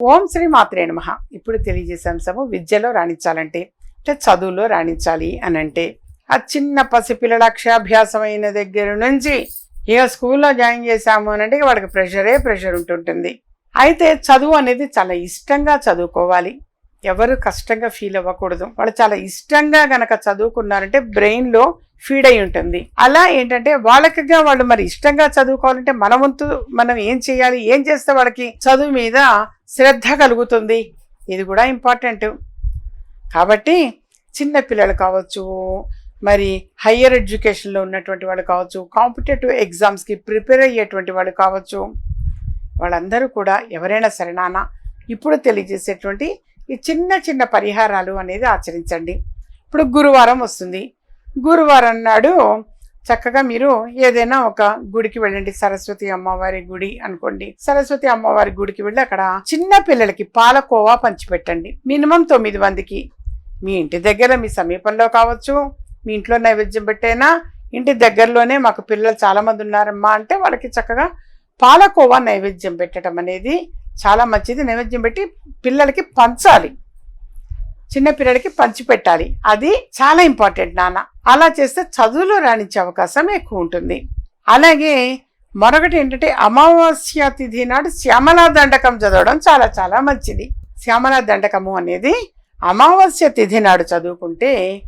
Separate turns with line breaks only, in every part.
ఓం శ్రీ మాత్రే నమ. ఇప్పుడు తెలియజేసే అంశము విద్యలో రాణించాలంటే అంటే చదువులో రాణించాలి అని అంటే ఆ చిన్న పసిపిల్లల అక్షరాభ్యాసం అయిన దగ్గర నుంచి ఇక స్కూల్లో జాయిన్ చేశాము అని అంటే వాడికి ప్రెషరే ప్రెషర్ ఉంటుంటుంది. అయితే చదువు అనేది చాలా ఇష్టంగా చదువుకోవాలి. ఎవరు కష్టంగా ఫీల్ అవ్వకూడదు. వాళ్ళు చాలా ఇష్టంగా గనక చదువుకున్నారంటే బ్రెయిన్లో ఫీడ్ అయి ఉంటుంది. అలా ఏంటంటే వాళ్ళకిగా వాళ్ళు మరి ఇష్టంగా చదువుకోవాలంటే మన వంతు మనం ఏం చేయాలి? ఏం చేస్తే వాళ్ళకి చదువు మీద శ్రద్ధ కలుగుతుంది. ఇది కూడా ఇంపార్టెంట్. కాబట్టి చిన్న పిల్లలు కావచ్చు మరి హయ్యర్ ఎడ్యుకేషన్లో ఉన్నటువంటి వాళ్ళు కావచ్చు కాంపిటేటివ్ ఎగ్జామ్స్కి ప్రిపేర్ అయ్యేటువంటి వాళ్ళు కావచ్చు వాళ్ళందరూ కూడా ఎవరైనా సరే నాన్న ఇప్పుడు తెలియజేసేటువంటి ఈ చిన్న చిన్న పరిహారాలు అనేది ఆచరించండి. ఇప్పుడు గురువారం వస్తుంది. గురువారం నాడు చక్కగా మీరు ఏదైనా ఒక గుడికి వెళ్ళండి. సరస్వతి అమ్మవారి గుడి అనుకోండి. సరస్వతి అమ్మవారి గుడికి వెళ్ళి అక్కడ చిన్న పిల్లలకి పాలకోవా పంచిపెట్టండి. మినిమం తొమ్మిది మందికి. మీ ఇంటి దగ్గర మీ సమీపంలో కావచ్చు మీ ఇంట్లో నైవేద్యం పెట్టైనా ఇంటి దగ్గరలోనే మాకు పిల్లలు చాలామంది ఉన్నారమ్మా అంటే వాళ్ళకి చక్కగా పాలకోవా నైవేద్యం పెట్టడం అనేది చాలా మంచిది. నైవేద్యం పెట్టి పిల్లలకి పంచాలి. చిన్న పంచిపెట్టాలి అది చాలా ఇంపార్టెంట్ నాన్న. అలా చేస్తే చదువులో రాణించే అవకాశం ఎక్కువ ఉంటుంది. అలాగే మరొకటి ఏంటంటే అమావాస్య తిథి నాడు శ్యామలా దండకం చదవడం చాలా చాలా మంచిది. శ్యామలా దండకము అనేది అమావాస్య తిథి నాడు చదువుకుంటే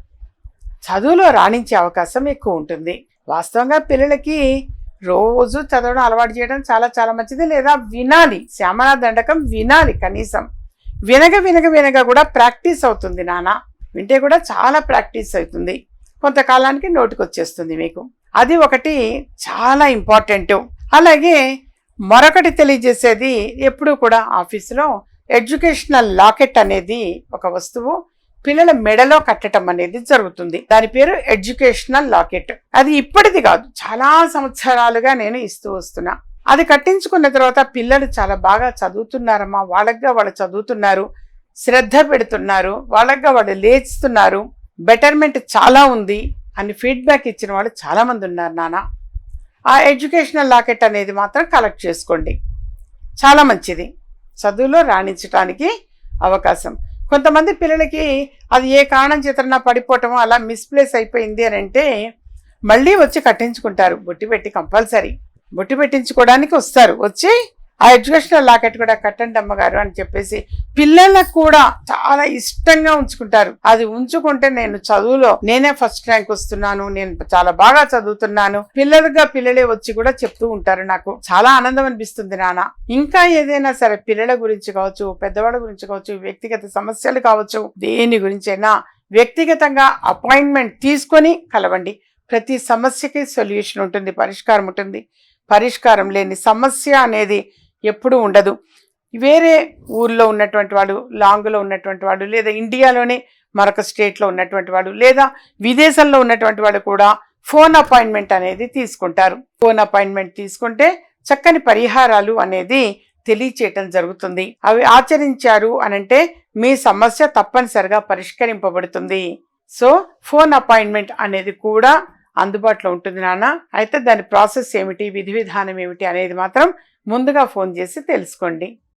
చదువులో రాణించే అవకాశం ఎక్కువ ఉంటుంది. వాస్తవంగా పిల్లలకి రోజు చదవడం అలవాటు చేయడం చాలా చాలా మంచిది. లేదా వినాలి. శ్యామలా దండకం వినాలి కనీసం. వినగ వినగ వినగ కూడా ప్రాక్టీస్ అవుతుంది నాన్న వింటే కూడా చాలా ప్రాక్టీస్ అవుతుంది. కొంతకాలానికి నోటికి వచ్చేస్తుంది మీకు. అది ఒకటి చాలా ఇంపార్టెంట్. అలాగే మరొకటి తెలియజేసేది ఎప్పుడూ కూడా ఆఫీసులో ఎడ్యుకేషనల్ లాకెట్ అనేది ఒక వస్తువు పిల్లల మెడలో కట్టడం అనేది జరుగుతుంది. దాని పేరు ఎడ్యుకేషనల్ లాకెట్. అది ఇప్పటిది కాదు చాలా సంవత్సరాలుగా నేను ఇస్తూ వస్తున్నా. అది కట్టించుకున్న తర్వాత పిల్లలు చాలా బాగా చదువుతున్నారమ్మా వాళ్ళగా వాళ్ళు చదువుతున్నారు శ్రద్ధ పెడుతున్నారు వాళ్ళగా వాళ్ళు లేచుతున్నారు బెటర్మెంట్ చాలా ఉంది అని ఫీడ్బ్యాక్ ఇచ్చిన వాళ్ళు చాలామంది ఉన్నారు నాన్న. ఆ ఎడ్యుకేషనల్ లాకెట్ అనేది మాత్రం కలెక్ట్ చేసుకోండి. చాలా మంచిది. చదువులో రాణించడానికి అవకాశం. కొంతమంది పిల్లలకి అది ఏ కారణం చేతనా పడిపోవటం అలా మిస్ప్లేస్ అయిపోయింది అని అంటే మళ్ళీ వచ్చి కట్టించుకుంటారు. బొట్టి పెట్టి కంపల్సరీ బొట్టి పెట్టించుకోవడానికి వస్తారు. వచ్చి ఆ ఎడ్యుకేషనల్ లాకెట్ కూడా కట్టండి అమ్మగారు అని చెప్పేసి పిల్లలకు కూడా చాలా ఇష్టంగా ఉంచుకుంటారు. అది ఉంచుకుంటే నేను చదువులో నేనే ఫస్ట్ ర్యాంక్ వస్తున్నాను నేను చాలా బాగా చదువుతున్నాను. పిల్లలుగా పిల్లలే వచ్చి కూడా చెప్తూ ఉంటారు నాకు. చాలా ఆనందం అనిపిస్తుంది నాన్న. ఇంకా ఏదైనా సరే పిల్లల గురించి కావచ్చు పెద్దవాళ్ళ గురించి కావచ్చు వ్యక్తిగత సమస్యలు కావచ్చు దేని గురించైనా వ్యక్తిగతంగా అపాయింట్మెంట్ తీసుకొని కలవండి. ప్రతి సమస్యకి సొల్యూషన్ ఉంటుంది పరిష్కారం ఉంటుంది. పరిష్కారం లేని సమస్య అనేది ఎప్పుడూ ఉండదు. వేరే ఊర్లో ఉన్నటువంటి వాడు లాంగ్లో ఉన్నటువంటి వాడు లేదా ఇండియాలోనే మరొక స్టేట్లో ఉన్నటువంటి వాడు లేదా విదేశంలో ఉన్నటువంటి వాడు కూడా ఫోన్ అపాయింట్మెంట్ అనేది తీసుకుంటారు. ఫోన్ అపాయింట్మెంట్ తీసుకుంటే చక్కని పరిహారాలు అనేది తెలియచేయటం జరుగుతుంది. అవి ఆచరించారు అనంటే మీ సమస్య తప్పనిసరిగా పరిష్కరింపబడుతుంది. సో ఫోన్ అపాయింట్మెంట్ అనేది కూడా అందుబాటులో ఉంటుంది నాన్న. అయితే దాని ప్రాసెస్ ఏమిటి? విధి విధానం ఏమిటి? అనేది మాత్రం ముందుగా ఫోన్ చేసి తెలుసుకోండి.